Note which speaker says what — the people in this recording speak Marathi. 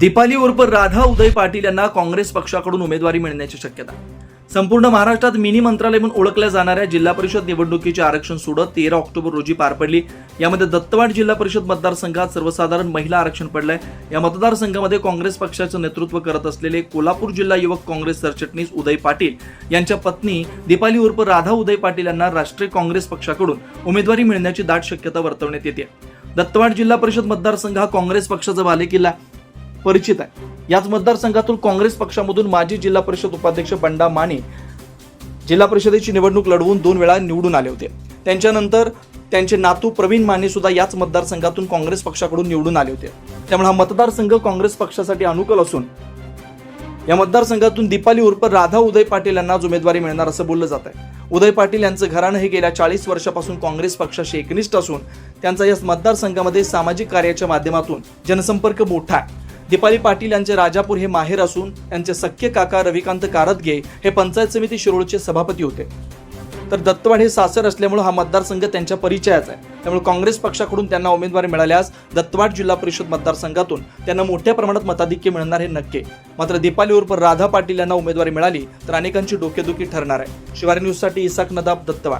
Speaker 1: दीपाली उर्फ राधा उदय पाटील यांना काँग्रेस पक्षाकडून उमेदवारी मिळण्याची शक्यता. संपूर्ण महाराष्ट्रात मिनी मंत्रालय म्हणून ओळखल्या जाणाऱ्या जिल्हा परिषद निवडणुकीचे आरक्षण सोडत तेरा ऑक्टोबर रोजी पार पडली. यामध्ये दत्तवाड जिल्हा परिषद मतदारसंघात सर्वसाधारण महिला आरक्षण पडलंय. या मतदारसंघामध्ये काँग्रेस पक्षाचं नेतृत्व करत असलेले कोल्हापूर जिल्हा युवक काँग्रेस सरचिटणीस उदय पाटील यांच्या पत्नी दीपाली उर्फ राधा उदय पाटील यांना राष्ट्रीय काँग्रेस पक्षाकडून उमेदवारी मिळण्याची दाट शक्यता वर्तवण्यात येते. दत्तवाड जिल्हा परिषद मतदारसंघ हा काँग्रेस पक्षाचा बालेकिल्ला परिचित आहे. याच मतदारसंघातून काँग्रेस पक्षामधून माजी जिल्हा परिषद उपाध्यक्ष बंडा माने जिल्हा परिषदेची निवडणूक लढवून दोन वेळा निवडून आले होते. त्यांच्यानंतर त्यांचे नातू प्रवीण माने सुद्धा याच मतदारसंघातून काँग्रेस पक्षाकडून निवडून आले होते. त्यामुळे हा मतदारसंघ काँग्रेस पक्षासाठी अनुकूल असून या मतदारसंघातून दीपाली उर्फ राधा उदय पाटील यांना उमेदवारी मिळणार असं बोललं जात आहे. उदय पाटील यांचं घराणं हे गेल्या चाळीस वर्षापासून काँग्रेस पक्षाशी एकनिष्ठ असून त्यांचा या मतदारसंघामध्ये सामाजिक कार्याच्या माध्यमातून जनसंपर्क मोठा आहे. दीपाली पाटील यांचे राजापूर हे माहेर असून त्यांचे सख्य काका रविकांत कारदगे हे पंचायत समिती शिरोळचे सभापती होते. तर दत्तवाड हे सासर असल्यामुळे हा मतदारसंघ त्यांच्या परिचयाचा आहे. त्यामुळे काँग्रेस पक्षाकडून त्यांना उमेदवारी मिळाल्यास दत्तवाड जिल्हा परिषद मतदारसंघातून त्यांना मोठ्या प्रमाणात मताधिक्य मिळणार हे नक्की. मात्र दीपाली उर्फ राधा पाटील यांना उमेदवारी मिळाली तर अनेकांची डोकेदुखी ठरणार आहे. शिवारी न्यूजसाठी इसाक नदाब दत्तवाड